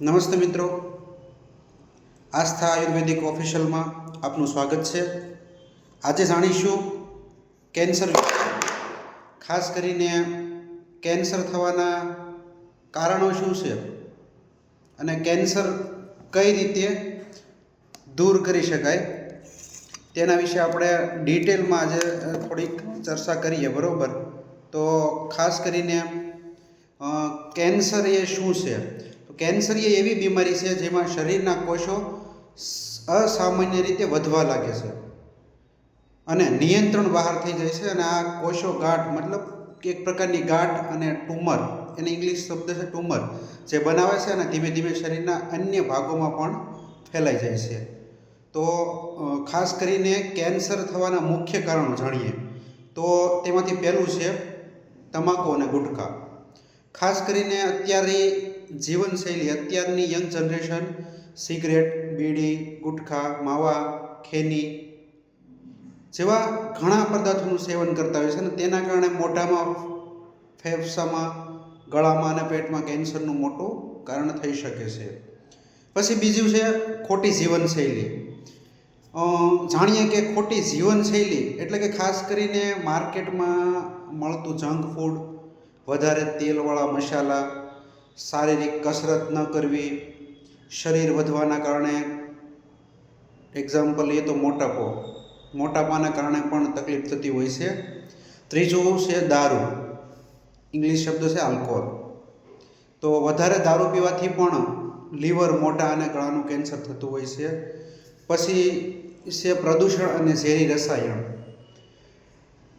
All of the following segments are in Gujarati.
નમસ્તે મિત્રો. આસ્થા આયુર્વેદિક ઓફિશિયલમાં આપનું સ્વાગત છે. આજે જાણીશું કેન્સર ખાસ કરીને કેન્સર થવાના કારણો શું છે અને કેન્સર કઈ રીતે દૂર કરી શકાય તેના વિશે આપણે ડિટેલમાં આજે થોડીક ચર્ચા કરીએ, બરાબર? તો ખાસ કરીને કેન્સર એ શું છે? કેન્સર એ એવી બીમારી છે જેમાં શરીરના કોષો અસામાન્ય રીતે વધવા લાગે છે. અને નિયંત્રણ બહાર થઈ જાય છે અને આ કોષો ગાંઠ મતલબ એક પ્રકારની ગાંઠ અને ટ્યુમર એને ઇંગ્લિશ શબ્દ છે ટ્યુમર જે બનાવે છે અને ધીમે ધીમે શરીરના અન્ય ભાગોમાં પણ ફેલાઈ જાય છે. તો ખાસ કરીને કેન્સર થવાના મુખ્ય કારણો જાણીએ. તો તેમાંથી પહેલું છે તમાકુ અને ગુટખા. ખાસ કરીને અત્યારે જીવનશૈલી અત્યારની young generation cigarette, bidi, gutkha, માવા, ખેની જેવા ઘણા પદાર્થોનું સેવન કરતા હોય છે અને તેના કારણે મોઢામાં ફેફસામાં, ગળામાં અને પેટમાં કેન્સરનું મોટું કારણ થઈ શકે છે. પછી બીજું છે ખોટી જીવનશૈલી. જાણીએ કે ખોટી જીવનશૈલી એટલે કે ખાસ કરીને માર્કેટમાં મળતું જંક ફૂડ વધારે તેલવાળા મસાલા શારીરિક કસરત ન કરવી, શરીર વધવાના કારણે એક્ઝામ્પલ લઈએ તો મોટાપો. મોટાપાના કારણે પણ તકલીફ થતી હોય છે. ત્રીજું છે દારૂ. ઇંગ્લિશ શબ્દ છે આલ્કોહોલ તો વધારે દારૂ પીવાથી પણ લીવર મોટા અને ગળાનું કેન્સર થતું હોય છે. પછી છે પ્રદૂષણ અને ઝેરી રસાયણ.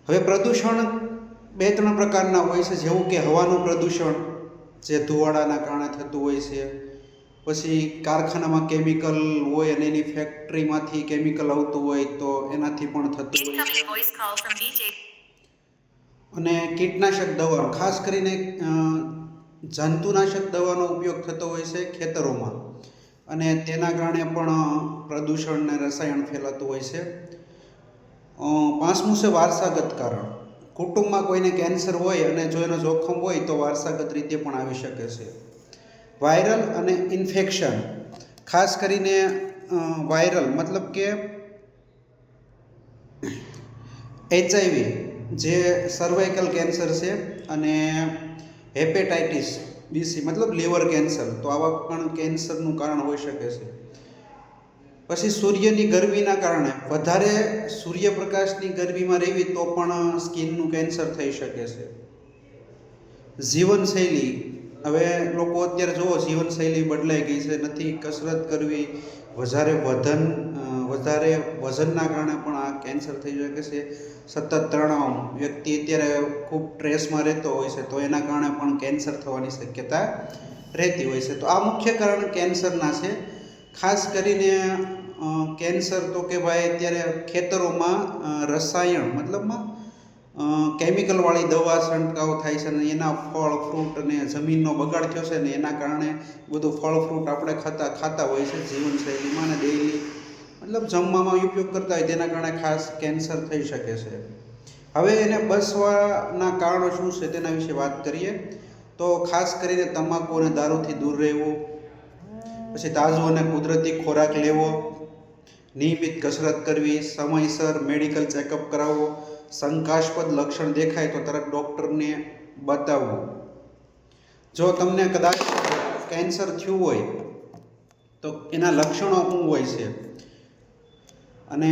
હવે પ્રદૂષણ બે ત્રણ પ્રકારના હોય છે, જેવું કે હવાનું પ્રદૂષણ જે ધુવાડાના કારણે થતું હોય છે. પછી કારખાનામાં કેમિકલ હોય અને એની ફેક્ટરીમાંથી કેમિકલ આવતું હોય તો એનાથી પણ થતું હોય છે. અને કીટનાશક દવાનો ખાસ કરીને જંતુનાશક દવાનો ઉપયોગ થતો હોય છે ખેતરોમાં. અને તેના કારણે પણ પ્રદૂષણ ને રસાયણ ફેલાતું હોય છે. પાંચમું છે વારસાગત કારણ. કુટુંબમાં કોઈને કેન્સર હોય અને જો એનો જોખમ હોય તો વારસાગત રીતે પણ આવી શકે છે. વાયરલ અને ઇન્ફેક્શન, ખાસ કરીને વાયરલ મતલબ કે એચઆઈવી જે સર્વાઇકલ કેન્સર છે અને હેપેટાઇટિસ બીસી મતલબ લીવર કેન્સર તો આવા પણ કેન્સરનું કારણ હોઈ શકે છે. પછી સૂર્યની ગરમીના કારણે વધારે સૂર્યપ્રકાશની ગરમીમાં રહેવી તો પણ સ્કિનનું કેન્સર થઈ શકે છે. જીવનશૈલી, હવે લોકો અત્યારે જુઓ, જીવનશૈલી બદલાઈ ગઈ છે, નથી કસરત કરવી, વધારે વજન વધારે વજનના કારણે પણ આ કેન્સર થઈ શકે છે. સતત તણાવ, વ્યક્તિ અત્યારે ખૂબ સ્ટ્રેસમાં રહેતો હોય છે, તો એના કારણે પણ કેન્સર થવાની શક્યતા રહેતી હોય છે. તો આ મુખ્ય કારણ કેન્સરના છે. ખાસ કરીને કેન્સર તો કે ભાઈ અત્યારે ખેતરોમાં રસાયણ, મતલબમાં કેમિકલવાળી દવા છંટકાવ થાય છે અને એના ફળ ફ્રૂટ અને જમીનનો બગાડ થયો છે ને એના કારણે બધું ફળ ફ્રૂટ આપણે ખાતા ખાતા હોય છે જીવનશૈલીમાં ને ડેઈલી મતલબ જમવામાં ઉપયોગ કરતા હોય તેના કારણે ખાસ કેન્સર થઈ શકે છે. હવે એને બસવાના કારણો શું છે તેના વિશે વાત કરીએ. તો ખાસ કરીને તમાકુ અને દારૂથી દૂર રહેવું, પછી તાજો અને કુદરતી ખોરાક લેવો નિયમિત કસરત કરવી, સમયસર મેડિકલ ચેકઅપ કરાવવો, શંકાસ્પદ લક્ષણ દેખાય તો તરત ડૉક્ટરને બતાવવું. જો તમને કદાચ કેન્સર થયું હોય, તો એના લક્ષણો શું હોય છે? અને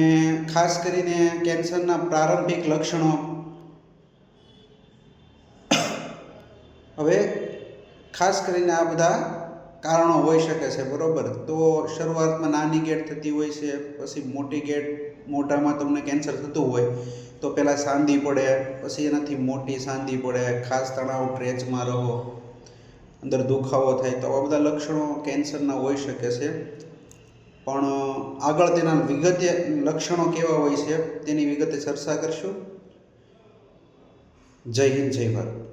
ખાસ કરીને કેન્સરના પ્રારંભિક લક્ષણો. હવે ખાસ કરીને આ બધા કારણો હોઈ શકે છે, બરાબર? તો શરૂઆતમાં નાની ગેટ થતી હોય છે, પછી મોટી ગેટ મોઢામાં તમને કેન્સર થતું હોય, તો પહેલાં સાંધી પડે, પછી એનાથી મોટી સાંધી પડે, ખાસ તણાવ, ટ્રેચમાં રહો, અંદર દુખાવો થાય, તો આવા બધા લક્ષણો કેન્સરના હોઈ શકે છે. પણ, આગળ તેના વિગતે લક્ષણો કેવા હોય છે, તેની વિગતે ચર્ચા કરશું. જય હિન્દ, જય ભારત.